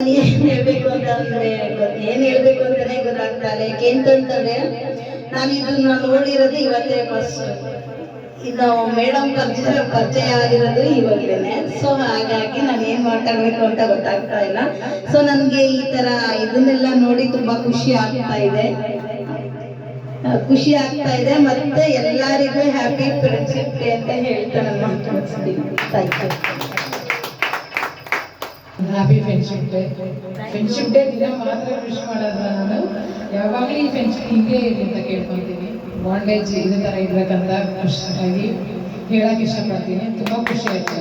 ಹೇಳ್ಬೇಕು ಅಂತ ಅಂದ್ರೆ ಹೇಳ್ಬೇಕು ಅಂತಾನೆ ಗೊತ್ತಾಗ್ತಾ ಇಲ್ಲ ಯಾಕೆ ಅಂತಂದ್ರೆ ನಾನು ಇದನ್ನ ನೋಡಿರೋದು ಇವತ್ತೇ ಫಸ್ಟ್ ಇದು ಮೇಡಮ್ ಪರಿಚಯ ಪರಿಚಯ ಆಗಿರೋದು ಇವಾಗಲೇನೆ ಸೊ ಹಾಗಾಗಿ ನಾನು ಏನ್ ಮಾತಾಡ್ಬೇಕು ಅಂತ ಗೊತ್ತಾಗ್ತಾ ಇಲ್ಲ ಸೊ ನನ್ಗೆ ಈ ತರ ಇದನ್ನೆಲ್ಲ ನೋಡಿ ತುಂಬಾ ಖುಷಿ ಆಗ್ತಾ ಇದೆ ಖುಷಿ ಆಗ್ತಾ ಇದೆ ಮತ್ತೆ ಎಲ್ಲರಿಗೂ ಹ್ಯಾಪಿ ಫ್ರೆಂಡ್ಶಿಪ್ ಡೇ ಅಂತ ಹೇಳ್ತಾ ಮಾತಾಡ್ತೀನಿ thank you happy friendship day friendship day ದಿನ ಮಾತ್ರ ವಿಶ್ ಮಾಡೋದ್ರ ನಾನು. ಯಾವಾಗಲೂ ಈ ಫ್ರೆಂಡ್ಶಿಪ್ ಹಿಂಗೆ ಇರಲಿ ಅಂತ ಕೇಳ್ಕೊತೀನಿ ಬಾಂಡೇಜ್ ಇದೇ ಥರ ಇರ್ಬೇಕಂತ ಖುಷಿಯಾಗಿ ಹೇಳಕ್ಕೆ ಇಷ್ಟಪಡ್ತೀನಿ. ತುಂಬ ಖುಷಿ ಆಯ್ತು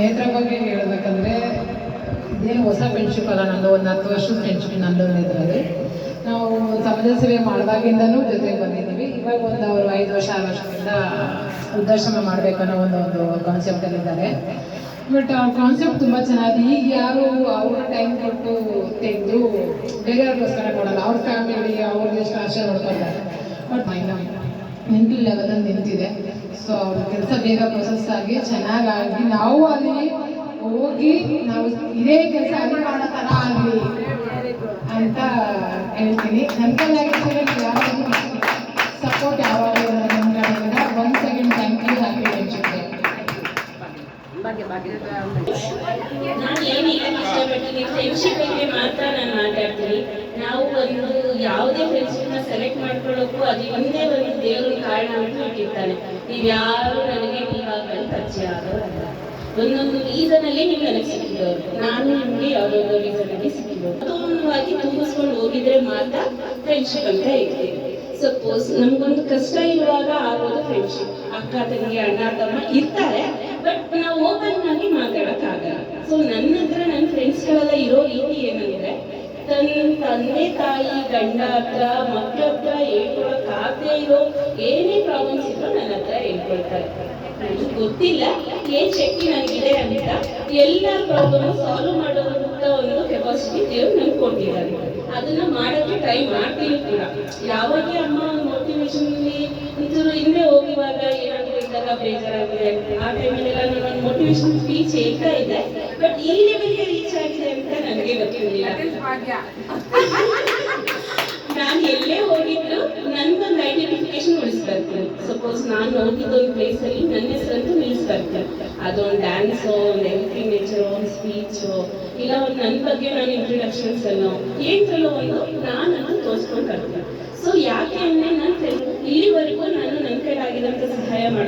ನೇತ್ರ ಬಗ್ಗೆ ಹೇಳಬೇಕಂದ್ರೆ, ಇದೇನು ಹೊಸ ಫ್ರೆಂಡ್ಶಿಪ್ ಅಲ್ಲ ನಂದು, ಒಂದು ಹತ್ತು ವರ್ಷದ ಫ್ರೆಂಡ್ಶಿಪ್ ನಂದು ಇದರಲ್ಲಿ ನಾವು ಸಮಾಜ ಸೇವೆ ಮಾಡಿದಾಗಿಂದನೂ ಜೊತೆಗೆ ಬಂದಿದ್ದೀವಿ. ಇವಾಗ ಒಂದು ಅವರು ಐದು ವರ್ಷ, ಆರು ವರ್ಷದಿಂದ ವೃದ್ಧಾಶ್ರಮ ಮಾಡಬೇಕನ್ನೋ ಒಂದು ಒಂದು ಕಾನ್ಸೆಪ್ಟಲ್ಲಿದ್ದಾರೆ ಬಟ್ ಆ ಕಾನ್ಸೆಪ್ಟ್ ತುಂಬ ಚೆನ್ನಾಗಿದೆ ಈಗ ಯಾರು ಅವ್ರ ಟೈಮ್ ಕೊಟ್ಟು ತೆಗೆದು ಬೇರೆಯವ್ರಿಗೋಸ್ಕರ ಕೊಡಲ್ಲ, ಅವ್ರ ಫ್ಯಾಮಿಲಿ ಅವ್ರಿಗೆ ಎಷ್ಟು ಆಶೆ ನೋಡ್ಕೊಳ್ತಾರೆ ಬಟ್ ಮೈಂಡ್ ಲೆವೆಲ್ ಲೆವೆಲಲ್ಲಿ ನಿಂತಿದೆ. ಸೊ ಅವ್ರ ಕೆಲಸ ಬೇಗ ಪ್ರೊಸೆಸ್ ಆಗಿ ಚೆನ್ನಾಗಾಗಿ ನಾವು ಅಲ್ಲಿ ಹೋಗಿ ನಾವು ಇದೇ ಕೆಲಸ ಅಲ್ಲಿ ಮಾಡೋ ಆಗಲಿ ಅಂತ ಹೇಳ್ತೀನಿ. ನನ್ನ ಕೈಲಾಗಿ ನಾನು ಏನು ಇಷ್ಟಪಡ್ತೀನಿ ಫ್ರೆಂಡ್ಶಿಪ್ ಬಗ್ಗೆ ಮಾತ್ರ ನಾನು ಮಾತಾಡ್ತೀನಿ. ನಾವು ಒಂದು ಯಾವುದೇ ಫ್ರೆಂಡ್ಶಿಪ್ನ ಸೆಲೆಕ್ಟ್ ಮಾಡ್ಕೊಳ್ಳೋಕ್ಕೂ ಅದು ಒಂದೇ ಒಂದು ದೇವರು ಕಾರಣ ಅಂತ ಇಟ್ಟಿರ್ತಾನೆ. ನೀವು ಯಾರು ನನಗೆ ಇವಾಗ ಪರಿಚಯ ಆಗೋರಲ್ಲ ಒಂದೊಂದು ರೀಸನ್ ಅಲ್ಲಿ ನೀವು ನನಗೆ ಸಿಕ್ಕಿದವರು. ನಾನು ನಿಮಗೆ ಯಾವುದೊಂದು ರೀಸನ್ ಅಲ್ಲಿ ಸಿಕ್ಕಿದವರು. ಅನುಗುಣವಾಗಿ ತುಂಬಿಸ್ಕೊಂಡು ಹೋಗಿದ್ರೆ ಮಾತ್ರ ಫ್ರೆಂಡ್ಶಿಪ್ ಅಂತ ಹೇಳ್ತೀವಿ ಸಪೋಸ್ ನಮ್ಗೊಂದು ಕಷ್ಟ ಇರುವಾಗ ಆಗೋದು ಫ್ರೆಂಡ್ಶಿಪ್ ಅಕ್ಕ, ತಂಗಿ, ಅಣ್ಣ, ತಮ್ಮ ಇರ್ತಾರೆ. ಬಟ್ ನಾವು ಓಪನ್ ಆಗಿ ಮಾತಾಡಕ್ಕಾಗಲ್ಲ. ಸೊ ನನ್ನ ಹತ್ರ ನನ್ನ ಫ್ರೆಂಡ್ಸ್ಗಳೆಲ್ಲ ಇರೋ ರೀತಿ ಏನಂದ್ರೆ, ತನ್ನ ತಂದೆ ತಾಯಿ, ಗಂಡ ಹತ್ರ ಮಕ್ಕಳ ಹತ್ರ ಆಗದೆ ಇರೋ ಏನೇ ಪ್ರಾಬ್ಲಮ್ಸ್ ಇದ್ರು ನನ್ನ ಹತ್ರ ಹೇಳ್ಕೊಳ್ತಾರೆ. ಗೊತ್ತಿಲ್ಲ, ಏನ್ ಶಕ್ತಿ ನನಗಿದೆ ಅಂತ ಎಲ್ಲ ಪ್ರಾಬ್ಲಮ್ ಸಾಲ್ವ್ ಮಾಡೋದಂತ ಒಂದು ಕೆಪಾಸಿಟಿ ದೇವ್ರು ನನ್ಗೆ ಕೊಟ್ಟಿದ್ದಾರೆ. ಅದನ್ನ ಮಾಡೋಕ್ಕೆ ಟ್ರೈ ಮಾಡ್ತೀನಿ ಕೂಡ. ಯಾವಾಗ ಅಮ್ಮ ಮೋಟಿವೇಶನ್ ಒಂಚೂರು ಹಿಂದೆ ಹೋಗಿವಾಗ ಏನಾದ್ರು ಇದ್ದಾಗ ಬೇಜಾರಾಗಿದೆ ಆ ಟೈಮಲ್ಲೆಲ್ಲ ನಾನು ಒಂದು ಮೋಟಿವೇಶನ್ ಸ್ಪೀಚ್ ಹೇಳ್ತಾ ಇದ್ದೆ. ಬಟ್ ಈ ಲೆವೆಲ್ಗೆ ರೀಚ್ ಆಗಿದೆ ಅಂತ ನನಗೆ ಗೊತ್ತಿರಲಿಲ್ಲ. ನಾನು ಎಲ್ಲೇ ಹೋಗಿದ್ರು ನನ್ಗೊಂದು ಐಡೆಂಟಿಫಿಕೇಶನ್ ಉಳಿಸ್ಬರ್ತೀನಿ. ಸಪೋಸ್ ನಾನು ಹೋಗಿದ್ದ ಒಂದು ಪ್ಲೇಸಲ್ಲಿ ನನ್ನ ಹೆಸರಂತೂ ನಿಲ್ಲಿಸ್ಬರ್ತೀನಿ ಅದೊಂದು ಡ್ಯಾನ್ಸು ಒಂದು ಹೆಲ್ಪಿಂಗ್ ನೇಚರ್ ಒಂದು ಸ್ಪೀಚು ಇಲ್ಲ ಒಂದು ನನ್ನ ಬಗ್ಗೆ ನಾನು ಇಂಟ್ರೊಡಕ್ಷನ್ಸ್ ಅನ್ನು ಏನ್ರಲ್ಲೋ ಒಂದು ನಾನು ತೋರಿಸ್ಕೊಂಡು ಬರ್ತೀನಿ. ಸೊ ಯಾಕೆ ಅಂದರೆ ನಾನು ಇಲ್ಲಿವರೆಗೂ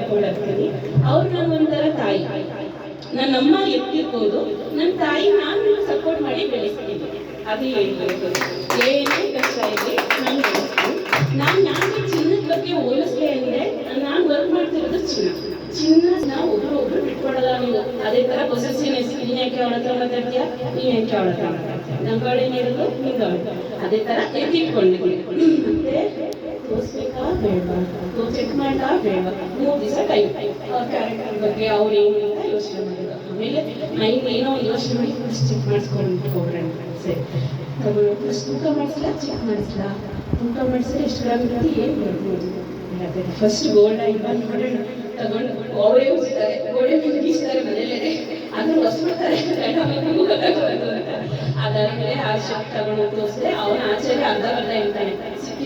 ಮಾಡ್ಕೊಂಡಿರ್ತೀನಿ ಅವ್ರು ನನಗೊಂಥರ ತಾಯಿ. ನನ್ನ ಅಮ್ಮ ಎತ್ತಿರ್ಬೋದು. ನನ್ನ ತಾಯಿ ನಾನು ಸಪೋರ್ಟ್ ಮಾಡಿ ಬೆಳೆಸ್ತೀನಿ. ಅದು ಹೇಳ್ಬೋದು ಏನೇ ಕಷ್ಟ ಇದೆ ನಾನು ಬೆಳೆಸ್ತೀನಿ. ನಾನು ಯಾಕೆ ಚಿನ್ನದ ಬಗ್ಗೆ ಹೋಲಿಸ್ದೆ ಅಂದರೆ ನಾನು ವರ್ಕ್ ಮಾಡ್ತಿರೋದು ಚಿನ್ನ. ಚಿನ್ನ ನಾವು ಒಬ್ರು ಒಬ್ರು ಬಿಟ್ಕೊಡಲ್ಲ ನೀವು. ಅದೇ ತರ ಪೊಸೆಸಿವ್ನೆಸ್ ನೀನ್ ಯಾಕೆ ಅವಳ ಹತ್ರ ಮಾತಾಡ್ತೀಯಾ? ನೀನ್ ಯಾಕೆ ಅವಳ ಹತ್ರ ಮಾತಾಡ್ತೀಯ? ನಮ್ಮ ಇರೋದು ನಿನ್ ಅದೇ ತರ ಎತ್ತಿಟ್ಕೊಂಡಿದ್ದೀನಿ ಮತ್ತೆ ತೋರಿಸ್ಬೇಕಾ ಬೇಡವಾ ಚೆಕ್ ಮಾಡ್ಲಾ ಬೇಡವಾ ಮೂರು ಟೈಮ್ ಕ್ಯಾರೆಕ್ಟರ್ ಬಗ್ಗೆ ಅವ್ರು ಏನು ಅಂತ ಯೋಚನೆ ಮಾಡಿದ್ರು. ಆಮೇಲೆ ಏನೋ ಯೋಚನೆ ಮಾಡಿ ಫಸ್ಟ್ ಚೆಕ್ ಮಾಡಿಸ್ಕೊಂಡು ಇಟ್ಕೊಬ್ರೆ ಸರಿ ಫಸ್ಟ್ ತೂಕ ಮಾಡಿಸ್ಲಾ ಚೆಕ್ ಮಾಡಿಸ್ಲಾ ತೂಕ ಮಾಡಿಸಿದ್ರೆ ಎಷ್ಟು ಗ್ರಾಮ್ ಏನು ಫಸ್ಟ್ ಗೋಲ್ಡ್ ಆಗಿಲ್ಲ ನೋಡೋಣ. ತಗೊಂಡು ಅವರೇ ಹೋಗ್ತಾರೆ ಗೋಡೆ ಮನೇಲೆ ಅದನ್ನ ಹೊಸ್ಬಿಡ್ತಾರೆ ಅದಾದ್ಮೇಲೆ ಆ ಶಾಪ್ ತಗೊಂಡು ತೋರಿಸಿದ್ರೆ ಅವನ ಆಚೆಗೆ ಅರ್ಧ ಅರ್ಧ ಹೇಳ್ತಾನೆ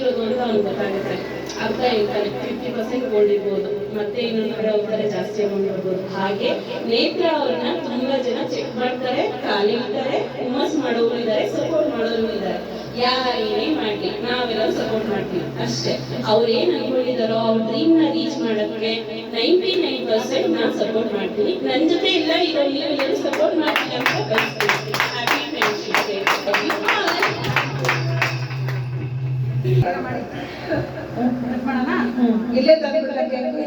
ಸಿಕ್ಕಿರೋದು ಅಂತ ಗೊತ್ತಾಗುತ್ತೆ. ಅರ್ಧ ಹೇಳ್ತಾನೆ ಫಿಫ್ಟಿ ಪರ್ಸೆಂಟ್ ಗೋಲ್ಡ್ ಇರ್ಬೋದು. ಮತ್ತೆ ಇನ್ನೊಂದು ಕಡೆ ಹೋಗ್ತಾರೆ ಜಾಸ್ತಿ ಅಮೌಂಟ್ ಬರ್ಬೋದು. ಹಾಗೆ ನೇತ್ರ ಅವ್ರನ್ನ ತುಂಬಾ ಜನ ಚೆಕ್ ಮಾಡ್ತಾರೆ, ಖಾಲಿ ಇರ್ತಾರೆ ಹುಮ್ಮಸ್ ಮಾಡೋರು ಇದ್ದಾರೆ ಸಪೋರ್ಟ್ ಮಾಡೋರು ಇದ್ದಾರೆ. ಯಾರೇ ಮಾಡ್ಲಿ, ನಾವೆಲ್ಲರೂ ಸಪೋರ್ಟ್ ಮಾಡ್ತೀವಿ. ಅಷ್ಟೇ. ಅವ್ರು ಏನ್ ಅನ್ಕೊಂಡಿದಾರೋ ಅವ್ರ ಡ್ರೀಮ್ನ ರೀಚ್ ಮಾಡಕ್ಕೆ ನೈಂಟಿ ನೈನ್ ಪರ್ಸೆಂಟ್ ನಾನ್ ಸಪೋರ್ಟ್ ಮಾಡ್ತೀನಿ. ನನ್ನ ಜೊತೆ ಇಲ್ಲ ಇರೋ ನೀವೆಲ್ಲರೂ ಸಪೋರ್ಟ್ ಮಾಡ್ತೀನಿ ಅಂತ ಬಯಸ್ತೀನಿ ಇಲ್ಲೇ ತಂದು